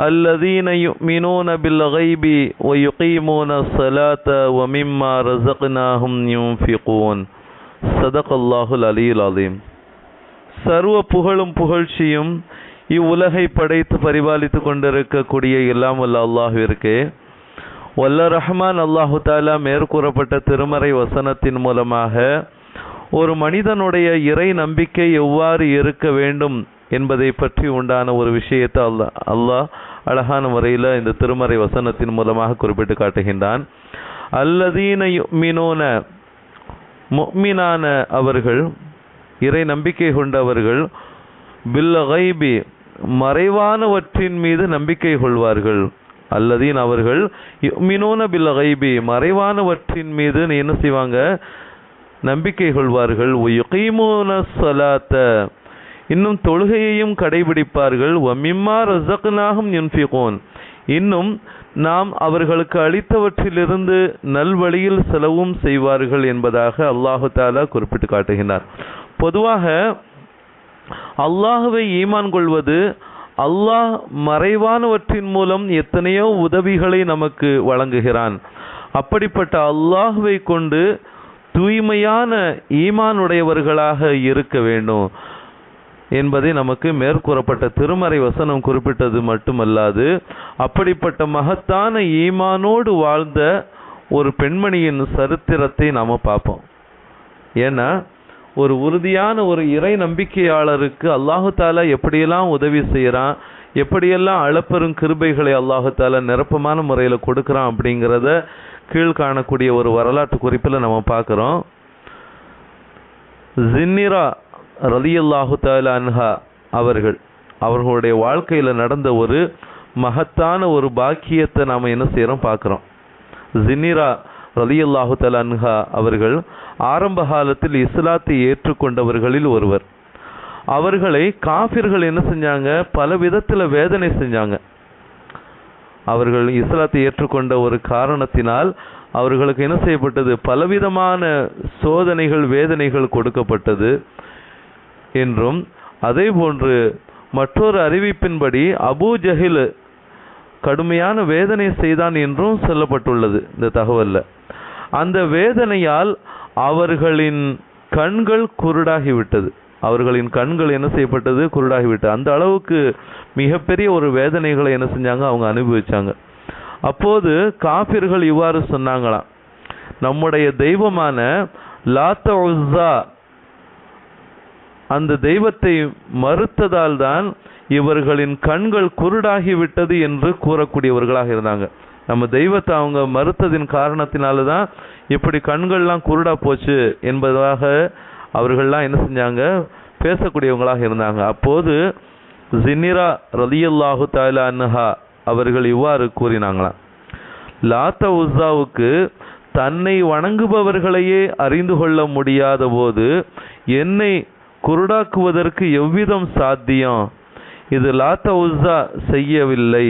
الذين يؤمنون بالغيب ويقيمون الصلاة ومما رزقناهم ينفقون. சதக் அல்லாஹுல் அலியுல் அலீம் சர்வ புகழும் புகழ்ச்சியும் இவ்வுலகை படைத்து பரிபாலித்து கொண்டிருக்கக்கூடிய எல்லாம் வல்ல அல்லாஹிற்கு வல்ல ரஹ்மான் அல்லாஹு தாலா மேற்கூறப்பட்ட திருமறை வசனத்தின் மூலமாக ஒரு மனிதனுடைய இறை நம்பிக்கை எவ்வாறு இருக்க வேண்டும் என்பதை பற்றி உண்டான ஒரு விஷயத்தை அல்லா அல்லாஹ் அழகான முறையில் இந்த திருமறை வசனத்தின் மூலமாக குறிப்பிட்டு காட்டுகின்றான். அல்லதீன யுமினூன முக்மினான அவர்கள் இறை நம்பிக்கை கொண்டவர்கள் பில்லகைபி மறைவானவற்றின் மீது நம்பிக்கை கொள்வார்கள். அல்லதீன் அவர்கள் மினோன பில்லகைபி மறைவானவற்றின் மீது என்ன செய்வாங்க? நம்பிக்கை கொள்வார்கள். யுகீமூன சலாத்த இன்னும் தொழுகையையும் கடைபிடிப்பார்கள். ஒமிம்மா ரசக்னாகும் என்ஃபிகோன் இன்னும் நாம் அவர்களுக்கு அளித்தவற்றிலிருந்து நல்வழியில் செலவும் செய்வார்கள் என்பதாக அல்லாஹு தாலா குறிப்பிட்டு காட்டுகின்றார். பொதுவாக அல்லாஹுவை ஈமான் கொள்வது அல்லாஹ் மறைவானவற்றின் மூலம் எத்தனையோ உதவிகளை நமக்கு வழங்குகிறான். அப்படிப்பட்ட அல்லாஹுவை கொண்டு தூய்மையான ஈமானுடையவர்களாக இருக்க வேண்டும். என்பதை நமக்கு மேற்கூறப்பட்ட திருமறை வசனம் குறிப்பிட்டது மட்டுமல்லாது அப்படிப்பட்ட மகத்தான ஈமானோடு வாழ்ந்த ஒரு பெண்மணியின் சரித்திரத்தை நாம் பார்ப்போம். ஏன்னா ஒரு உறுதியான ஒரு இறை நம்பிக்கையாளருக்கு அல்லாஹு தாலா எப்படியெல்லாம் உதவி செய்கிறான் எப்படியெல்லாம் அளப்பெரும் கிருபைகளை அல்லாஹு தாலா நிரப்பமான முறையில் கொடுக்குறான் அப்படிங்கிறத கீழ் காணக்கூடிய ஒரு வரலாற்று குறிப்பில் நம்ம பார்க்குறோம். ஜின்னிரா ரலியல்லாஹு தாலா அன்ஹா அவர்கள் அவர்களுடைய வாழ்க்கையில் நடந்த ஒரு மகத்தான ஒரு பாக்கியத்தை நாம் என்ன செய்கிறோம் பார்க்குறோம் ஜின்னிரா ரலியல்லாஹு தலான்ஹா அன்ஹா அவர்கள் ஆரம்ப காலத்தில் இஸ்லாத்தை ஏற்றுக்கொண்டவர்களில் ஒருவர். அவர்களை காஃபிர்கள் என்ன செஞ்சாங்க? பல விதத்தில் வேதனை செஞ்சாங்க. அவர்கள் இஸ்லாத்தை ஏற்றுக்கொண்ட ஒரு காரணத்தினால் அவர்களுக்கு என்ன செய்யப்பட்டது? பலவிதமான சோதனைகள் வேதனைகள் கொடுக்கப்பட்டது. என்றும் அதே போன்று மற்றொரு அறிவிப்பின்படி அபூ ஜஹில் கடுமையான வேதனை செய்தான் என்றும் சொல்லப்பட்டுள்ளது இந்த தகவலில். அந்த வேதனையால் அவர்களின் கண்கள் குருடாகிவிட்டது. அவர்களின் கண்கள் என்ன செய்யப்பட்டது? குருடாகிவிட்டது. அந்த அளவுக்கு மிகப்பெரிய ஒரு வேதனைகளை என்ன செஞ்சாங்க? அவங்க அனுபவிச்சாங்க. அப்போது காபிர்கள் இவ்வாறு சொன்னாங்களாம் நம்முடைய தெய்வமான லாத்த உஸா அந்த தெய்வத்தை மறுத்ததால் தான் இவர்களின் கண்கள் குருடாகிவிட்டது என்று கூறக்கூடியவர்களாக இருந்தாங்க. நம்ம தெய்வத்தை அவங்க மறுத்ததின் காரணத்தினால தான் இப்படி கண்கள்லாம் குருடா போச்சு என்பதாக அவர்கள்லாம் என்ன செஞ்சாங்க? பேசக்கூடியவங்களாக இருந்தாங்க. அப்போது ஜின்னிரா ரலியல்லாஹு தாலா அன்ஹா அவர்கள் இவ்வாறு கூறினாங்களாம். லாத்த உஸாவுக்கு தன்னை வணங்குபவர்களையே அறிந்து கொள்ள முடியாத போது என்னை குருடாக்குவதற்கு எவ்விதம் சாத்தியம்? இது லாத்த உஸ்ஸா செய்யவில்லை.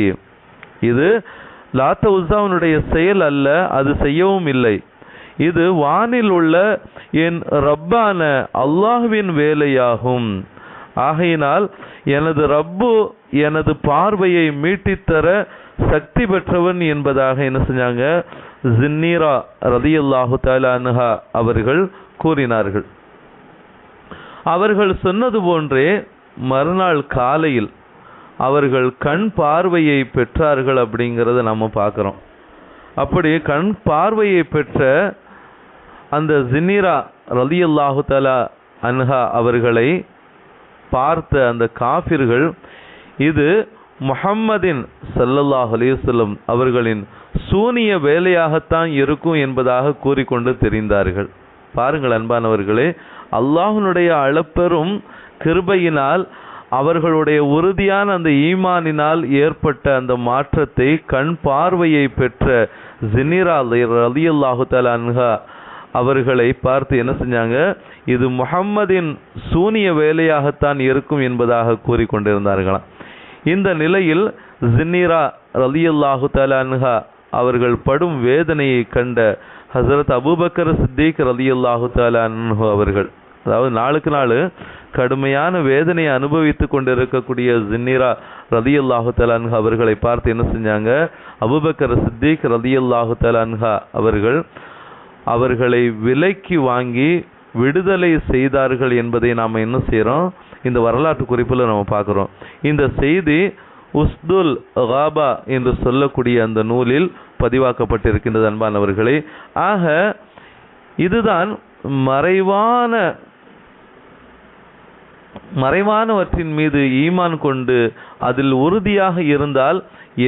இது லாத்த உஸ்ஸாவினுடைய செயல் அல்ல அது செய்யவும் இல்லை. இது வானில் உள்ள என் ரப்பான அல்லாஹுவின் வேலையாகும். ஆகையினால் எனது ரப்பு எனது பார்வையை மீட்டித்தர சக்தி பெற்றவன் என்பதாக என்ன செஞ்சாங்க? ஜின்னீரா ரதியல்லாஹு தாலானுஹா அவர்கள் கூறினார்கள். அவர்கள் சொன்னது போன்றே மறுநாள் காலையில் அவர்கள் கண் பார்வையை பெற்றார்கள் அப்படிங்கிறத நம்ம பார்க்குறோம். அப்படி கண் பார்வையை பெற்ற அந்த ஜினிரா ரலியல்லாஹு தலா அன்ஹா அவர்களை பார்த்த அந்த காஃபிர்கள் இது முஹம்மதின் சல்லல்லாஹ் அலிவசல்லம் அவர்களின் சூனிய வேலையாகத்தான் இருக்கும் என்பதாக கூறிக்கொண்டு தெரிந்தார்கள். பாருங்கள் அன்பானவர்களே அல்லாஹனுடைய அளப்பெரும் கிருபையினால் அவர்களுடைய உறுதியான அந்த ஈமானினால் ஏற்பட்ட அந்த மாற்றத்தை கண் பார்வையை பெற்ற ஜினிரா அலி அல்லாஹு அன்ஹா அவர்களை பார்த்து என்ன செஞ்சாங்க? இது முகம்மதின் சூனிய வேலையாகத்தான் இருக்கும் என்பதாக கூறிக்கொண்டிருந்தார்களாம். இந்த நிலையில் ஜின்னிரா அலி அல்லாஹு தலான்ஹா அவர்கள் படும் வேதனையை கண்ட ஹசரத் அபூபக்கர் சித்திக் ரலியல்லாஹு தலான்ஹு அவர்கள் அதாவது நாளுக்கு நாள் கடுமையான வேதனையை அனுபவித்து கொண்டிருக்கக்கூடிய ஜின்னிரா ரதியல்லாஹு தலான்ஹா அவர்களை பார்த்து என்ன செஞ்சாங்க? அபுபக்கர் சித்திக் ரதியல்லாஹு தலான்ஹா அவர்கள் அவர்களை விலைக்கு வாங்கி விடுதலை செய்தார்கள் என்பதை நாம் என்ன செய்கிறோம் இந்த வரலாற்று குறிப்பில் நம்ம பார்க்குறோம். இந்த செய்தி உஸ்துல் ஹாபா என்று சொல்லக்கூடிய அந்த நூலில் பதிவாக்கப்பட்டிருக்கின்றது அன்பானவர்களே. ஆக இதுதான் மறைவான மறைவானவற்றின் மீது ஈமான் கொண்டு அதில் உறுதியாக இருந்தால்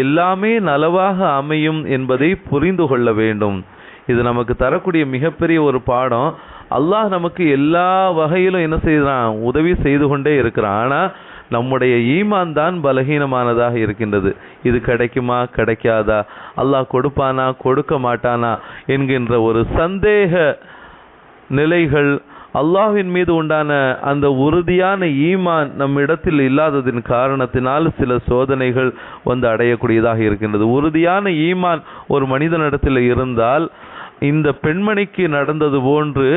எல்லாமே நலவாக அமையும் என்பதை புரிந்து கொள்ள வேண்டும். இது நமக்கு தரக்கூடிய மிகப்பெரிய ஒரு பாடம். அல்லாஹ் நமக்கு எல்லா வகையிலும் என்ன செய்கிறான்? உதவி செய்து கொண்டே இருக்கிறான். ஆனால் நம்முடைய ஈமான் தான் பலகீனமானதாக இருக்கின்றது. இது கிடைக்குமா? கிடைக்காதா? அல்லாஹ் கொடுப்பானா? கொடுக்க மாட்டானா? என்கின்ற ஒரு சந்தேக நிலைகள் அல்லாஹ்வின் மீது உண்டான அந்த உறுதியான ஈமான் நம்மிடத்தில் இல்லாததின் காரணத்தினால் சில சோதனைகள் வந்து அடையக்கூடியதாக இருக்கின்றது. உறுதியான ஈமான் ஒரு மனிதனிடத்தில் இருந்தால் இந்த பெண்மணிக்கு நடந்தது போன்று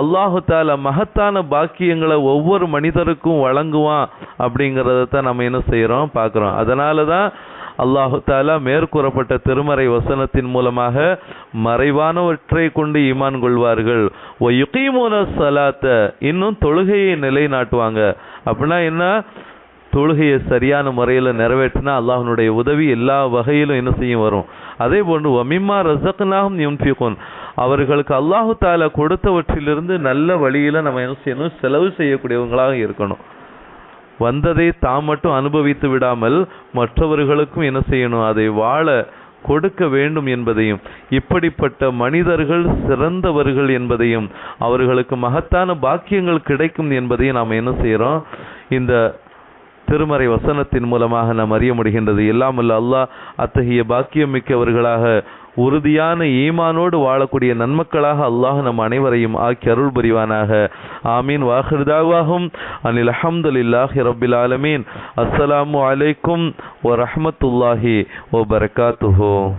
அல்லாஹு தால மகத்தான பாக்கியங்களை ஒவ்வொரு மனிதருக்கும் வழங்குவான் அப்படிங்கிறத தான் நம்ம என்ன செய்கிறோம் பார்க்குறோம். அதனால தான் அல்லாஹு தாலா மேற்கூறப்பட்ட திருமறை வசனத்தின் மூலமாக மறைவானவற்றை கொண்டு ஈமான் கொள்வார்கள். ஓ யுகீமோன சலாத்த இன்னும் தொழுகையை நிலைநாட்டுவாங்க. அப்படின்னா என்ன? தொழுகையை சரியான முறையில் நிறைவேற்றினா அல்லாஹனுடைய உதவி எல்லா வகையிலும் என்ன செய்யும் வரும். அதே போன்று ஒமிம்மா ரசக்னாகும் யுன்ஃபிகுன். அவர்களுக்கு அல்லாஹு தாலா கொடுத்தவற்றிலிருந்து நல்ல வழியில் நம்ம என்ன செய்யணும்? செலவு செய்யக்கூடியவங்களாக இருக்கணும். வந்ததை தாம் மட்டும் அனுபவித்து விடாமல் மற்றவர்களுக்கும் என்ன செய்யணும்? அதை வாழ கொடுக்க வேண்டும் என்பதையும் இப்படிப்பட்ட மனிதர்கள் சிறந்தவர்கள் என்பதையும் அவர்களுக்கு மகத்தான பாக்கியங்கள் கிடைக்கும் என்பதையும் நாம் என்ன செய்கிறோம் இந்த திருமறை வசனத்தின் மூலமாக நாம் அறிய முடிகின்றது. எல்லாமல்ல அல்லாஹ் அத்தகைய பாக்கியம் மிக்கவர்களாக உறுதியான ஈமானோடு வாழக்கூடிய நன்மக்களாக அல்லாஹ் நம் அனைவரையும் ஆக்கி அருள் புரிவானாக. ஆமீன். வாஹிருதாவாகும் அனில் அஹமதுல்லாஹி ரபில் ஆலமீன். அஸ்ஸலாமு அலைக்கும் வ ரஹமத்துல்லாஹி ஓ பரகாத்துஹோ